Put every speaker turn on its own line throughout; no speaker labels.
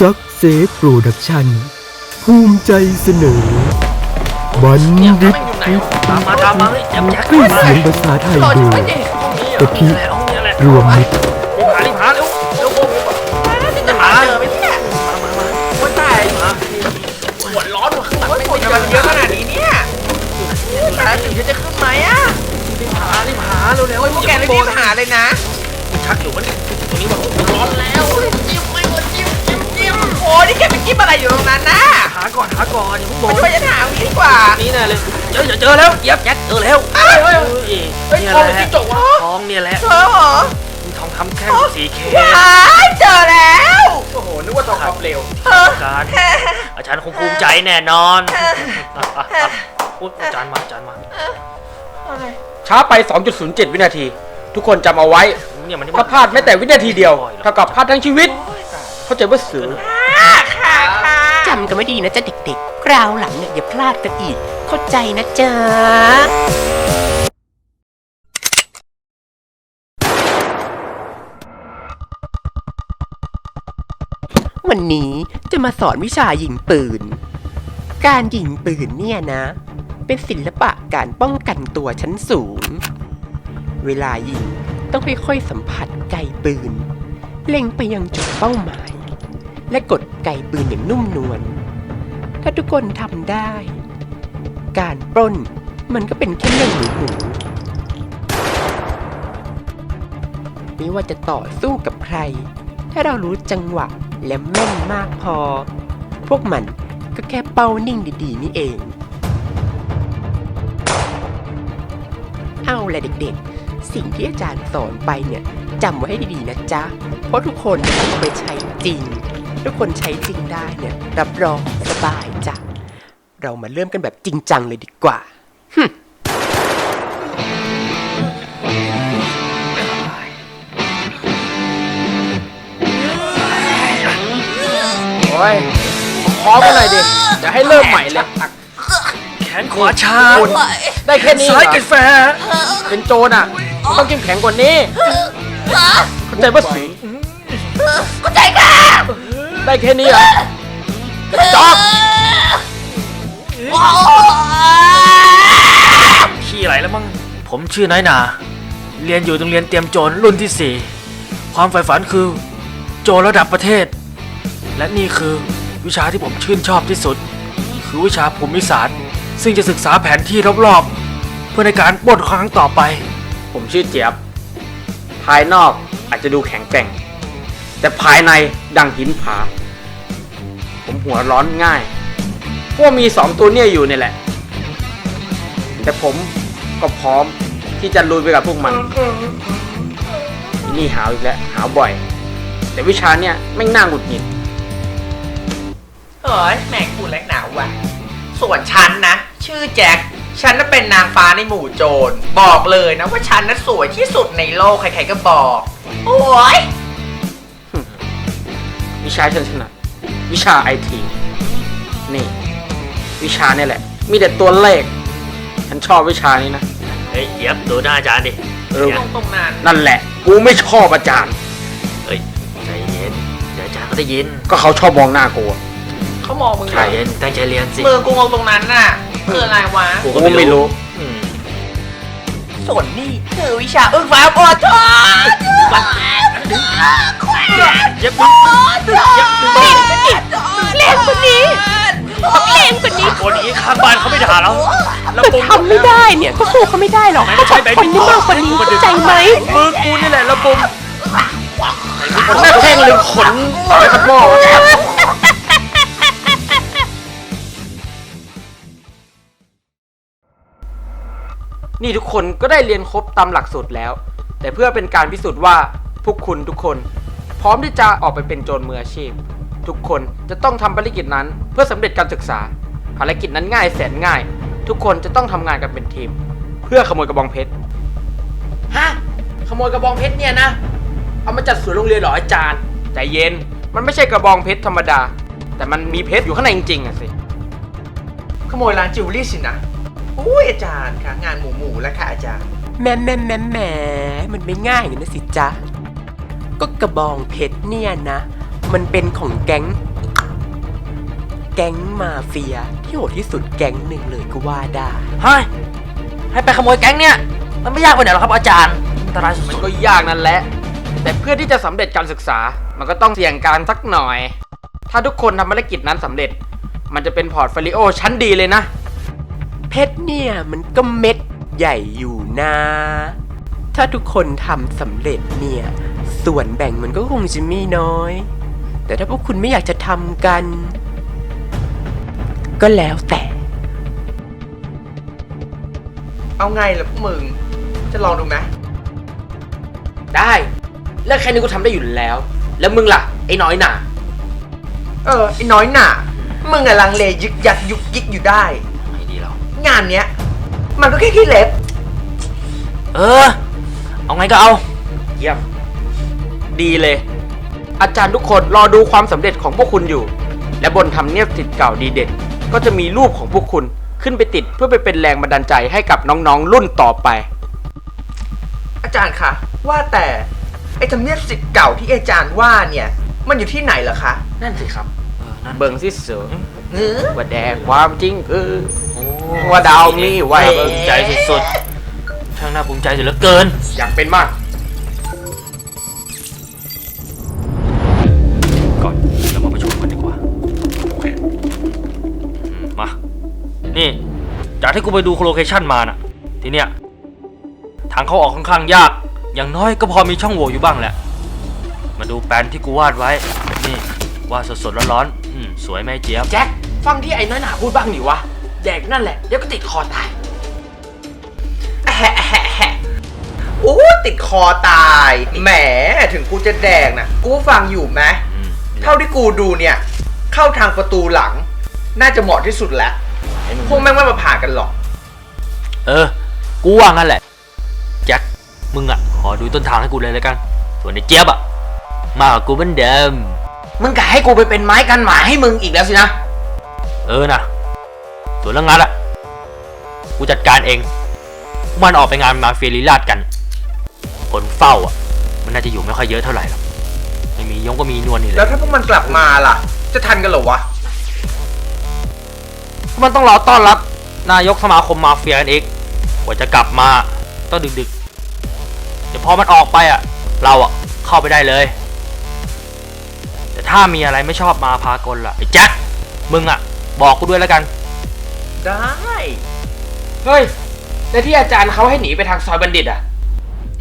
ซักเซฟโปรดักชั่น ภูมิใจเสนอ บันดิตฟิต
ตามมาตามมาเฮ้ยอย่าอย่า
ด้วยเสียงภาษาไทยโดยกะทิ
นี่แหละนี่แหละ
รวมมิตร
รีบหารีบหาเร็วเร็วโอ้โห
จะหาเจอไหมเนี่ย
มามามา
โอ้ยตาย
มาปวดร้อนว่ะข้างหลัง
โอ้ย
ไม่
ฝุ่น
ไม่
มันเยอะขนาดนี้เนี่ยตายถึงจะขึ้นไหมอะ
รีบหารีบหาเร็วเร็ว
โอ้ยพวกแกเลยรีบหาเลยนะ
ชักอยู่มันตรงนี้มันโอ้โหร้อนแล้ว
จิ้ม นี่แกไปจิ้มอะไรอยู่ตรงนั้นนะ
หาก่อนหาก่อนอย่าเพิ่งบอ
มากช่วยฉันหาวิดีกว่า
นี่แน่เลยเจอเจอแล้วเย็บยัดเจอแล้ว
เฮ้ยเฮ้ย
เฮ้ย
เฮ้ย
เนี่ย
ทอง
แห
หรือ
ละ
จิ้งจกวะ
ทองเนี่ยแหละ
เจอเหรอ
มีทองคำแท่งสีเค
ว้ายเจอแล้ว
โอ้โหนึกว่าทองคำเร็ว
เออ
การอาจารย์คงภูมิใจแน่นอนอุ๊ยอาจารย์มาอาจารย์มา
อะไร
ช้าไป 2.07 วินาที ทุกคนจำเอาไว้
เนี่ยมัน
ถ้าพลาดแม้แต่วินาทีเดียว เท่ากับพลาดทั้งชีวิต เข้าใจว่าสื่อ
ค่ะค่ะค่ะ
จำกันไม่ดีนะจ๊ะเด็กๆ คราวหลังเนี่ยอย่าพลาดกันอีก เข้าใจนะจ๊ะวันนี้จะมาสอนวิชายิงปืน การยิงปืนเนี่ยนะ เป็นศิลปะการป้องกันตัวชั้นสูง เวลายิงต้องค่อยๆสัมผัสไกปืน เล็งไปยังจุดเป้าหมาย และกดไกปืนอย่างนุ่มนวล ถ้าทุกคนทำได้ การปล้นมันก็เป็นแค่เรื่องหมูหมูไม่ว่าจะต่อสู้กับใคร ถ้าเรารู้จังหวะและแม่นมากพอ พวกมันก็แค่เป้านิ่งดีๆ นี่เอง เอาละเด็กๆ สิ่งที่อาจารย์สอนไปเนี่ยจำไว้ให้ดีๆนะจ๊ะ เพราะทุกคนจะเอาไปใช้จริง ทุกคนใช้จริงได้เนี่ยรับรองสบายจ้ะเรามาเริ่มกันแบบจริงจังเลยดีกว่า
โอ้ยขอกันหน่อยดิจะให้เริ่มใหม่เลย
แขนขวาชา
คุณได้แค่นี้เหร
ซ้าย
อ
กันแฟ
เป็นโจรอะต้องเข้มแข็งกว่านี้เข้าใจว่าสื่อ
เข้าใจค่ะ
ได้แค่นี้เหรอจอก
ขี้ไหลแล้วมั้งผมชื่อน้อยนา เรียนอยู่โรงเรียนเตรียมโจรรุ่นที่สี่ความใฝ่ฝันคือ โจรระดับประเทศ และนี่คือวิชาที่ผมชื่นชอบที่สุด คือวิชาภูมิศาสตร์ ซึ่งจะศึกษาแผนที่รอบๆ เพื่อในการปล้นครั้งต่อไป
ผมชื่อเจี๊ยบ ภายนอกอาจจะดูแข็งแกร่ง แต่ภายในดังหินผา ผมหัวร้อนง่ายพวกมีสองตัวเนี่ยอยู่เนี่ยแหละ แต่ผมก็พร้อมที่จะลุยไปกับพวกมันนี่หาวอีกแล้วหาวบ่อย แต่วิชาเนี่ยไม่น่าหงุดหงิด
เฮ้ยแม่งพูดเล็กหนาวว่ะ ส่วนฉันนะ ชื่อแจ็คฉันน่ะเป็นนางฟ้าในหมู่โจร บอกเลยนะว่าฉันน่ะสวยที่สุดในโลก ใครๆก็บอก โอ้ย
วิชาฉันถนัดวิชาไอทีนี่ วิชาเนี่ยแหละ มีแต่ตัวเลข ฉันชอบวิชานี้นะ
เฮ้ยเย็บดูหน้าอาจารย์ดิ
เออ
ตรงตรงนั้น
นั่นแหละ กูไม่ชอบอาจารย์
เฮ้ยใจเย็นเดี๋ยวอาจารย์ก็ได้ยิน
ก็เขาชอบมองหน้ากูอะ
เขามองมึง
ใจเย็นตั้งใจเรียนสิ
มือกูงงตรงนั้นน่ะคืออะไรวะ
กูก็ไม่รู้
อืม
ส่วนนี่คือวิชาอึ้งฟ้าอดทน
เย็บดึงเย็บดึง
เล่นคนนี้ต้องเล่นคนนี้
คนนี้ข้างบ้านเขาไม่ด่าเราแล้ว
แต่
ปุ่ม
ทำไม่ได้เนี่ยก็สู้เขาไม่ได้หรอกเขาต้องคนที่มากกว่านี้เข้าใจไหม
มือกูนี่แหละแล้วปุ่ม
ขนน้าแข้งหรือขนต่อยขัดหม้อ นี่ทุกคนก็ได้เรียนครบตามหลักสูตรแล้ว แต่เพื่อเป็นการพิสูจน์ว่าพวกคุณทุกคน พร้อมที่จะออกไปเป็นโจรมืออาชีพ ทุกคนจะต้องทำภารกิจนั้นเพื่อสำเร็จการศึกษา ภารกิจนั้นง่ายแสนง่าย ทุกคนจะต้องทำงานกันเป็นทีม เพื่อขโมยกระบองเพชรฮะขโมยกระบองเพชรเนี่ยนะ เอามาจัดสวนโรงเรียนเหรออาจารย์ใจเย็นมันไม่ใช่กระบองเพชรธรรมดา แต่มันมีเพชรอยู่ข้างในจริงๆอะสิ
ขโมยร้านจิวเวลรี่สินะ อุ้ยอาจารย์ค่ะ งานหมูหมูๆแล้วค่ะอาจารย์
แหม่แหม่แหม่แหม่มันไม่ง่ายอย่างนั้นนะสิจ๊ะ ก็กระบองเพชรเนี่ยนะ มันเป็นของแก๊ง แก๊งมาเฟียที่โหดที่สุดแก๊งหนึ่งเลยก็ว่าได้
เฮ้ย ให้ไปขโมยแก๊งเนี่ย มันไม่ยากไปไหนหรอกครับอาจารย์อันตรายสุ
มัน
ด
ก็ยากนั่นแหละ แต่เพื่อที่จะสำเร็จการศึกษา มันก็ต้องเสี่ยงการสักหน่อย ถ้าทุกคนทำภารกิจนั้นสำเร็จ มันจะเป็นพอร์ตโฟลิโอชั้นดีเลยนะ
เพชรเนี่ยมันก็เม็ดใหญ่อยู่นะ ถ้าทุกคนทำสำเร็จเนี่ย ส่วนแบ่งมันก็คงจะมีน้อย แต่ถ้าพวกคุณไม่อยากจะทำกัน ก็แล้วแต่
เอาไงล่ะพวกมึง จะลองดูไหม
ได้เรื่องแค่นี้กูทำได้อยู่แล้ว แล้วมึงล่ะ ไอ้น้อยหน่า
เออไอ้น้อยหน่ามึงอะลังเลยึกยักยุกยิกอยู่ได้
ๆไม่ดีแล้ว
งานเนี้ย มันก็แค่ขี้เล็บ
เออ เอาไงก็เอา
เยี่ยม ดีเลย อาจารย์ทุกคนรอดูความสำเร็จของพวกคุณอยู่ และบนทำเนียบติดเก่าดีเด่น ก็จะมีรูปของพวกคุณขึ้นไปติดเพื่อไปเป็นแรงบันดาลใจให้กับน้องๆ รุ่นต่อไป
อาจารย์คะว่าแต่ไอ้ทำเนียบสิทธิ์เก่าที่อาจารย์ว่าเนี่ย มันอยู่ที่ไหนเหรอคะ
นั่นสิครับ
เออนั่น
เบิ่งสิเสือ
เออ
ว่าแดกความจริงคือ
โอ้
ว่าดาวมีไว้
น่าภูมิใจสุดๆช่างน่าภูมิใจเสียเหลือเกิน
อยากเป็นมาก
ก่อนเรามาประชุมกันดีกว่าอืมมา นี่ จากที่กูไปดูโลเคชั่นมาน่ะ ทีเนี้ยทางเข้าออกค่อนข้างยาก อย่างน้อยก็พอมีช่องโหว่อยู่บ้างแหละ มาดูแปลนที่กูวาดไว้ นี่วาดสดๆร้อนๆอืมสวยไหมเจี๊ยบ
แจ็ค ฟังที่ไอ้น้อยหนาพูดบ้างดิวะ แดกนั่นแหละ เดี๋ยวก็ติดคอตาย
แหะแหะแหะโอ้ติดคอตาย แหมถึงกูจะแดงนะกูฟังอยู่ไหม
อืม
เท่าที่กูดูเนี่ย เข้าทางประตูหลัง น่าจะเหมาะที่สุดแล้วพวกแม่งไม่มาผ่านกันหรอก
เออ กูว่างั้นแหละแจ็คมึงอะ ขอดูต้นทางให้กูเลยแล้วกัน ส่วนไอ้เจี๊ยบอะ มากับกูเหมือนเดิม
มึงกะให้กูไปเป็นไม้กันหมาให้มึงอีกแล้วสินะ
เออนะ ส่วนเรื่องงานอะกูจัดการเอง มันออกไปงานมาเฟียลีลาดกัน คนเฝ้าอะ มันน่าจะอยู่ไม่ค่อยเยอะเท่าไหร่หรอกไม่มียงก็มีนวลนี่แห
แล้ว
ละ
ถ้าพวกมันกลับมาล่ะ จะทันกันเหรอวะ
มันต้องรอต้อนรับ นายกสมาคมมาเฟียกันอีกกว่าจะกลับมาต้องดึกๆเดี๋ยวพอมันออกไปอะ เราอะเข้าไปได้เลย แต่ถ้ามีอะไรไม่ชอบมาพากลล่ะไอ้แจ็คมึงอะ บอกกูด้วยแล้วกัน
ได้
เฮ้ย แล้วที่อาจารย์เขาให้หนีไปทางซอยบัณฑิตอะ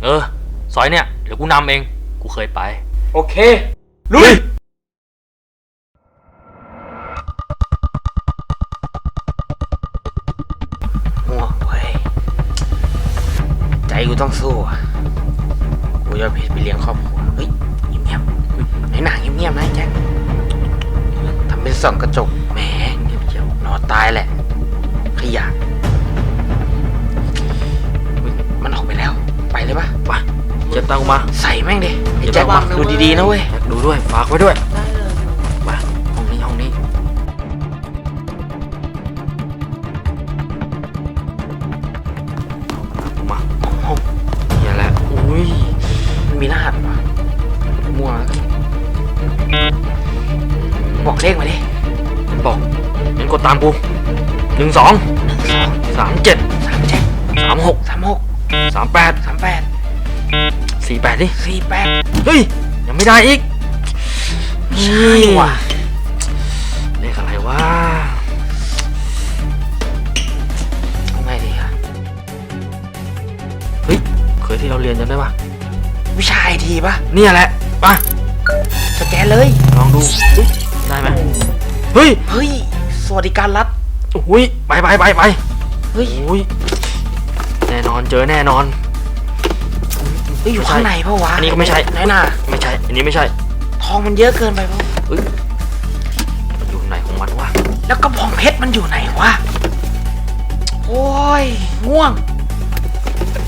เออ ซอยเนี่ย เดี๋ยวกูนำเอง กูเคยไป
โอเค ลุย ง่วงเว้ย ใจกูต้องสู้อะกูจะไปเลี้ยงครอบครัว เฮ้ยเงียบๆเฮ้ยไหนหนังเงียบๆนะไอ้แจ็คทำเป็นส่องกระจก แหมเงียบเจียวนอนตายแหละ ขยะเฮ้ยมันออกไปแล้ว ไปเลยปะ
ไปเจ็บตังกูมา
ใส่แม่งดิไอ้
เจ็บ
แจ็ค
ตังกูมา
ดูดีๆนะเว้ย
แจ็คดูด้วย ฝากไว้ด้วย
มาห้องนี้ห้องนี้
มาห้องเฮียแล้วอุ้ย
มันมีรหัสปะมั่วบอกเลขมาดิ
มันบอกงั้นกดตามกู หนึ่งสองสามเจ็ด
สามเจ็ด
สามหก
สามหก
สามแปด
สามแปด
สี่แปดดิ
สี่แปด
เฮ้ย ยังไม่ได้อีก
ใช่ว่ะ
เลขอะไรวะ
เอาไงดีอะ
เฮ้ย เคยที่เราเรียนจำได้ปะ
วิชาไอทีปะ
เนี่ยแหละไป
สแกนเลย
ลองดูอุ๊ยได้ไหมเฮ้ย
เฮ้ย สวัสดิการรัฐ
อุ้ยไปไปไปไป
เฮ้ย
อุ้ยแน่นอนเจอแน่นอน
เฮ้ยอยู่ข้างในปะวะ
อันนี้ก็ไม่ใช่
ไหนน่ะ
ไม่ใช่ อันนี้ไม่ใช่
ทองมันเยอะเกินไปปะ
เฮ้ยมันอยู่ไหนของมันวะ
แล้วกระบองเพชรมันอยู่ไหนวะโอ้ยง่วง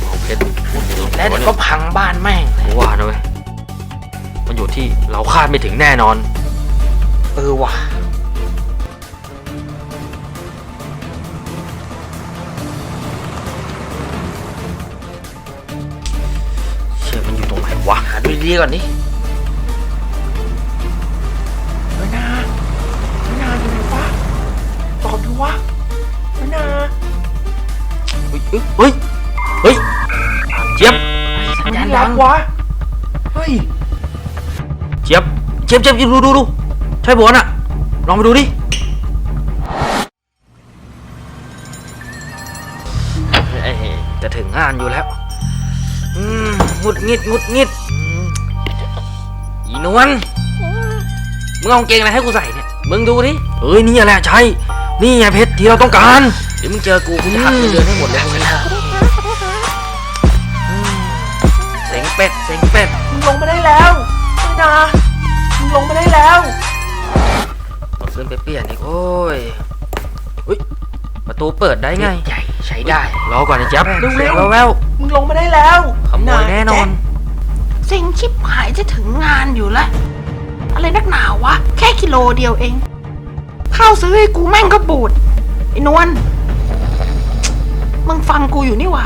เอาเพชรมันอยู่ตรงไหน
แล้วเดี๋ยว
วะ
ก็พังบ้านแม่งเลย
กูว่านะเว้ยมันอยู่ที่เราคาดไม่ถึงแน่นอน
เออว่ะะหาดูดีก่อนดิ
เฮ้ยนาไม่ยนาอยู่ไหนวะตอบดูวะไม่ยนา
เฮ้ยเฮ้ยเฮ้ยเจี๊ยบ
สัญญาณดังวะเฮ้ย
เจี๊ยบเจี๊ยบเจี๊ยบดูดูดูใช่บอลน่ะลองไปดูดิจะถึงงานอยู่แล้วงุดงิดงุดงิด นวลมึงเอากางเกงอะไรให้กูใส่เนี่ย มึงดูดิเอ้ยนี่แหละใช่ นี่ไงเพชรที่เราต้องการ เดี๋ยวมึงเจอกูกูจะหักเงินเดือนให้หมดเลยอืมเสียงเป็ดเสียงเป็ด
มึงลงมาได้แล้วไม่นะมึงลงมาได้แล้ว
เอาขึ้นไปเปลี่ยนอีกโอ้ยอุ้ยประตูเปิดได้ไง
ใหญ่ใช้ได้
รอก่อนไอ้แจ๊บ
เร็วๆ
เสียงแวว
มึงลงมาได้แล้ว
ๆขโมยแน่นอน
เซ็งชิบหายจะถึงงานอยู่แล้วอะไรนักหนาวะ แค่กิโลเดียวเอง ข้าวซื้อให้กูแม่งก็บูดไอ้นวลมึงฟังกูอยู่นี่หว่า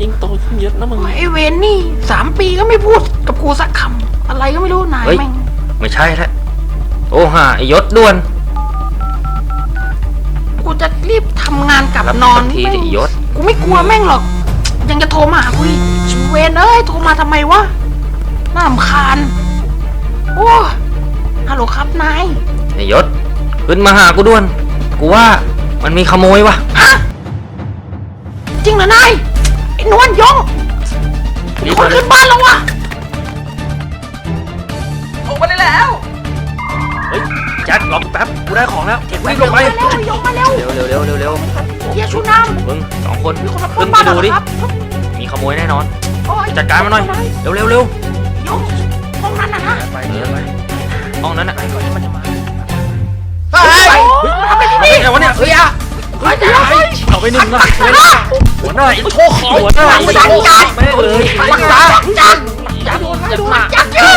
ยิ่งโตขึ้นเยอะนะมึง
ไอ้เวนนี่สามปีก็ไม่พูดกับกูสักคำอะไรก็ไม่รู้นาย
เฮ้ย
แม่ง
ไม่ใช่แล้วโอ้ห่าไอ้ยศด่วน
กูจะรีบทำงานกลับ
รับ
นอน
สักที
แม่ง
ดิยศ
กูไม่กลัวแม่งหรอก ยังจะโทรมาหากูอีก เวนเอ้ยโทรมาทำไมวะ น่ารำคาญ โอ้ฮัลโหลครับนาย
ไอ้ยศขึ้นมาหากูด่วน กูว่ามันมีขโมยวะ
ฮะจริงเหรอนายไอ้นวลยง
รีบ
คน
มาเล
ขึ้
ย
นบ้านแล้ววะ
ลงมาได้แล้ว
เฮ้ยแจ็ครอกูแป๊บกูได้ของแล้วเก็บไว้ลงไป
เร็วยงมาเร็ว
เร็วเร็วเร็วเร็วเร็ว
เฮียชูน้
มึงสองคนำ
มีคนมาปล้
ขึ้
น
นไป
บ้านเรา
ดู
เหร
ดิ
อครับ
มีขโมยแน่นอน
โอ้ย
จัดการมันหน่อย เร็วเร็วเร็วย
งห้องนั้นนะนะ
ไปเดินไปห้องนั้นน่ะ
เฮ้ย
เฮ้ยมันทำอะไรเนี่ยวะเนี่ยเฮ้ยอะ
เฮ้ยเดี๋ยวเฮ้ย
เอาไปหนึ่งหน่อยหัวหน้าไอ้โชคของหัวหน้าไอ้โชคแม่งเลย
รักษาจังจังจังจังจัง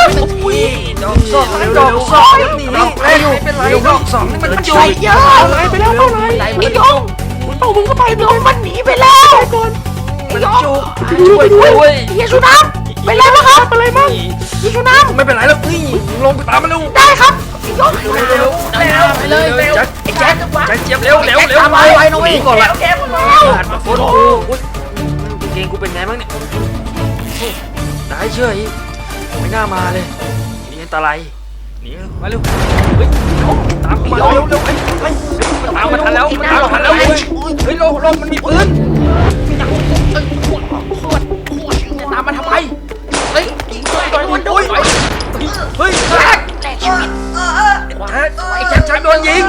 ดอกสองดอกสองหนีไปอยู่เป็นไรดอกสองนี่มัน
มันไปเยอะไปไปแล้วเท่าไหร่ไอ้ยงเอามึงก็ไปยงมันหนีไปแล้วไอ้ ยง
ช่วยด้วย
เฮียชูน้ำไปแล้วนะครับอะไรมั่งเฮียชูน้
ไม่เป็นไรแล้วพี่ลงไปตามมันเร็วำ
ได้ครับไอ้ยง
เร็วเร็วไปเลยเร็วแจ็คแจ็คแจ็คเจี๊ยบเร็วเร็วเร็ว
ตามมาไว้หน่อย
หนีก่อนละ
แกมึงแล้ว
ผ่านมาโคตรโอ้ยเกงกูเป็นไงบ้างเนี่ยได้เชื่ออีไม่น่ามาเลยนี่อันตรายหนีมาเร็วเฮ้ยตามมาเร็วเร็วไปไปตามมาทันแล้วตามมาทันแล้วเฮ้ยเฮ้ยโลโลมันมีปืน
จะตามมาทำไมเฮ้ยต่อยมันด้วย
เฮ้ย
แจกชีวิต
ไอ้แจ็คแจ็คโดนยิง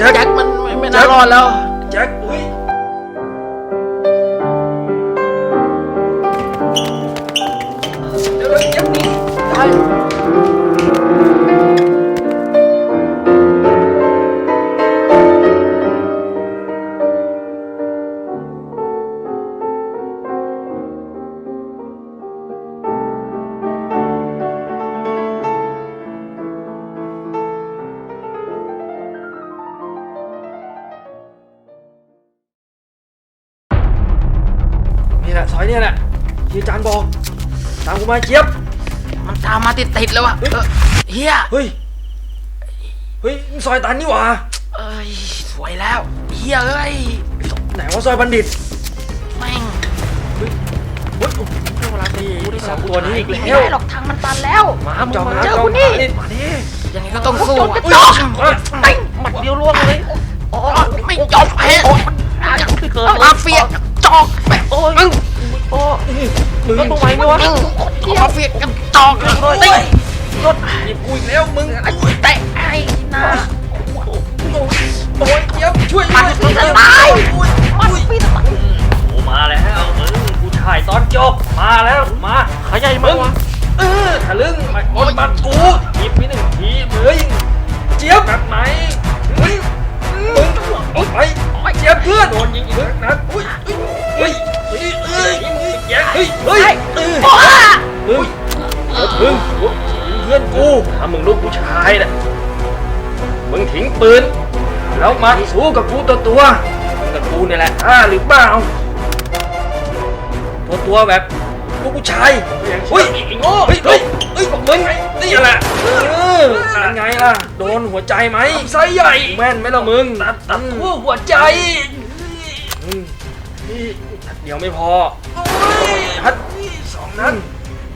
อ้น้อยหน่า
แที่
อาจารย์บอก ตามกูมาเจี๊ยบ
มันตามมาติดติดๆแล้ววะเออเฮีย
เฮ้ย เฮ้ยซอยตันนี่หว่า
เอ้ยสวยแล้วเฮียเอ้ย
ไหนว่าซอยบัณฑิต
แม่ง
เฮ้ยโอ้โหเวลาตีที่สามตัวนี้อีก
ไม่
แล้ว
ได้หรอกทางมันตันแล้ว
มาจอมมา
เจอ
จอ
กู
ม
นี่
มาดิ
ยังไงก็ต้องสู้อะ
อุ้ย
จอก
ไอ้หมัดเดียวล่วงเลย
โอ้ไม่ยอมแพ้โอ้มันเกิดมาเฟีย จจอกโอ้ยมึงโอ้มึงทำไมไม่วะมาเฟียกันจอกเลยเฮ้ยรถ
หยิบกูอีกแล้วมึง
ไอ้เตะไอ้นะ
โอ้ยเจี๊ยบช่วย
มัน
ด้วย
ปีจะตายมันปีจะตาย
กูมาแล้วมึงกูถ่ายตอนจบมาแล้วมา
ขยายมาวะ
เออทะลึ่งมาโอนบัตรกูหยิบไปหนึ่งทีมึงเจี๊ยบแบบไหนมึงมึงโอ๊ยไป เจี๊ยบเพื่อนโดนยิงอีกแล้วนะอุ้ยเฮ้ยเฮ้ยเฮ้ยเฮ้ยเฮ้ยเฮ้ยเฮ้ยมึงมึงเพื่อนกูถ้ามึงลูกผู้ชายน่ะมึงทิ้งปืนแล้วมาสู้กับกูตัวตัวมึงกับกูเนี่ยแหละอ่าหรือเปล่าตัวตัวแบบลูกผู้ชายเฮ้ยไอ้โง่เฮ้ยเฮ้ยเฮ้ยมึง นี่แหละเออยังไงล่ะ โดนหัวใจไหมไซใหญ่ แม่นไหมล่ะมึงตัดตัดทั่วหัวใจอืมนี่นัดเดียวไม่พอนัดสองนัด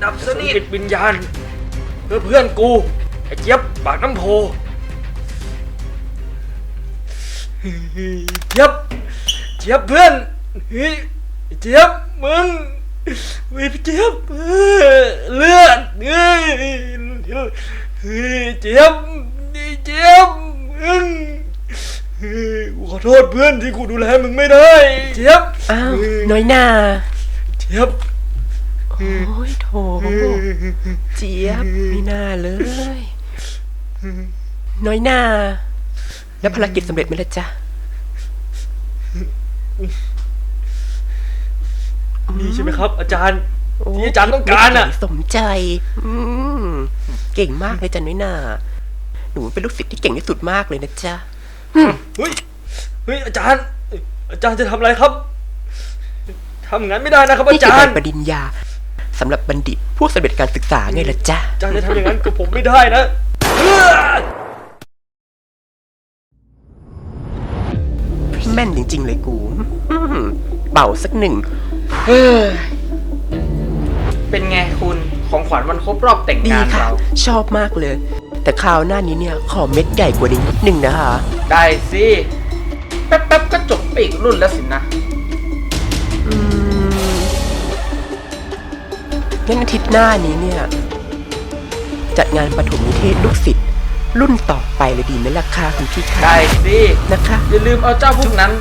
ดับสนิทวิญญาณ เพื่อเพื่อนกู ไอ้เจี๊ยบปากน้ำโพเจี๊ยบเจี๊ยบเพื่อนเฮ้ยไอ้เจี๊ยบมึงเฮ้ยพี่เจี๊ยบเออเลือด เฮ้ยเฮ้ยเจี๊ยบไอ้เจี๊ยบมึงเฮ้ยกูขอโทษเพื่อนที่กูดูแลมึงไม่ได้ เจี๊ยบ
อ้าวน้อยหนา
เจี๊ยบ
โอ้ยโถเจี๊ยบไม่น่าเลย น้อยหนาแล้วภารกิจสำเร็จไหมล่ะจ๊ะ
นี่ใช่ไหมครับ อาจารย์
โที่
อาจารย์ต้องการอะ
สมใจ อืม เก่งมากเลยจ้ะน้อยหนาหนูเป็นลูกศิษย์ที่เก่งที่สุดมากเลยนะจ๊ะ
เฮ้ยเฮ้ยอาจารย์ อาจารย์จะทำอะไรครับทำงั้นไม่ได้นะครับอา
นี่คือ
จา
ใบ
รย์
ปริญญาสำหรับบัณฑิตผู้สำเร็จการศึกษาไงล่ะจ๊ะ
อาจารย์จะทำอย่างนั้นกับผมไม่ได้นะเออ
แม่นจริง ๆ เลยกูอืมเป่าสักหนึ่ง
เฮ้ยเป็นไงคุณ ของขวัญวันครบรอบแต่ง
ดี
งาน
ค่ะ
เรา
ชอบมากเลย แต่คราวหน้านี้เนี่ยขอเม็ดใหญ่กว่านี้นิดนึงนะคะ
ได้สิ แป๊บๆก็จบไปอีกรุ่นแล้วสินะ
อืมงั้นอาทิตย์หน้านี้เนี่ย จัดงานปฐมนิเทศลูกศิษย์รุ่นต่อไปเลยดีไหมล่ะคะคุณพี่คะ
ได้สิ
นะคะ
อย่าลืมเอาเจ้าพวกนั้น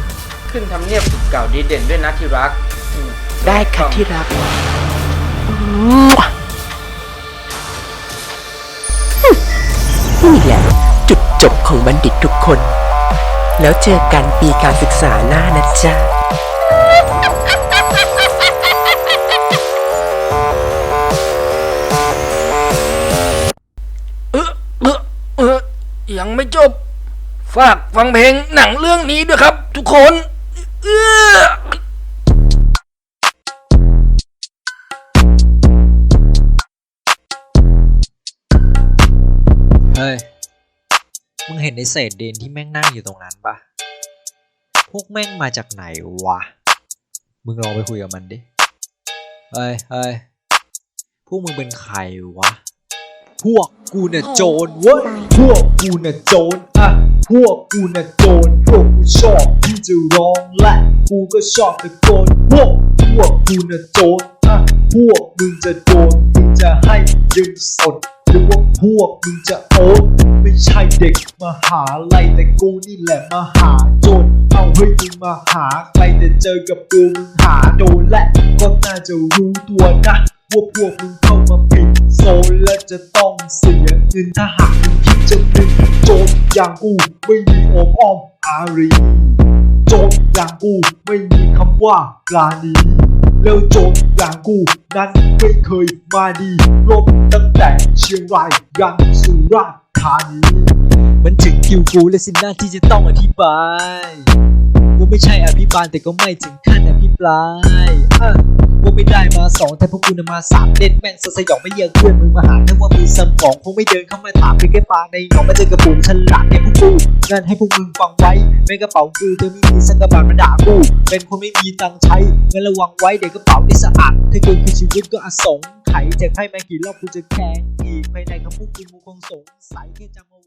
ขึ้นทำเนียบสุดเก่าดีเด่นด้วยนะที่รักอืม
ได้ค่ะที่รัก นี่แหละ จุดจบของบัณฑิตทุกคน แล้วเจอกันปีการศึกษาหน้านะจ๊ะ
เออเออเออยังไม่จบ ฝากฟังเพลงหนังเรื่องนี้ด้วยครับ ทุกคน เออ
เฮ้ย มึงเห็นในเศษดินที่แม่งนั่งอยู่ตรงนั้นปะพวกแม่งมาจากไหนวะ มึงลองไปคุยกับมันดิ เฮ้ยเฮ้ยพวกมึงเป็นใครวะ พวกกูน่ะโจรเว้ย พวกกูน่ะโจรอะพวกกูน่ะโจรพวกกูชอบที่จะร้องและกูก็ชอบตะโกนพวกพวกกูน่ะโจรอะพวกมึงจะโดนมึงจะให้ยืมสด หรือว่าพวกมึงจะโอ๊ตไม่ใช่เด็กมาหาลัยแต่กูนี่แหละมาหาโจรเอาเฮ้ยมึงมาหาใครแต่เจอกับกูมึงหาโดนและก็น่าจะรู้ตัวนะว่าพวกมึงเข้ามาผิดโซนและจะต้องเสียเงินถ้าหากมึงคิดจะเป็นโจรอย่างกูไม่มีโอมอ้อมอารีโจรอย่างกูไม่มีคำว่าปราณี แล้วโจรอย่างกู นั้นไม่เคยมาดีรบตั้งแต่เชียงรายยันสุราษฎร์ธานีมันถึงคิวกูและสินะที่จะต้องอธิบายว่าไม่ใช่อภิบาลแต่ก็ไม่ถึงขั้นอภิปรายอะ ว่าไม่ได้มาสองแต่พวกกูนมาสามเล่นแม่งสยองไม่เยอะเพื่อนมึงมาหาแค่ว่ามีสมองคงไม่เดินเข้ามาถามเพียงแค่ปลาในหนองมาเจอกับปูนฉลาดเนี่ยพวกกูนั่นให้พวกมึงฟังไว้ในกระเป๋ากูเธอไม่มีสักกระบาทมาด่ากูเป็นคนไม่มีตังค์ใช้งั้นระวังไว้เดี๋ยวกระเป๋านี่สะอาดถ้าเกินคือชีวิตก็อสงไขแจะให้แม่กี่รอบกูจะแค้นอีกภายในคำพูดกูมึงคงสงสัยแค่จำเอา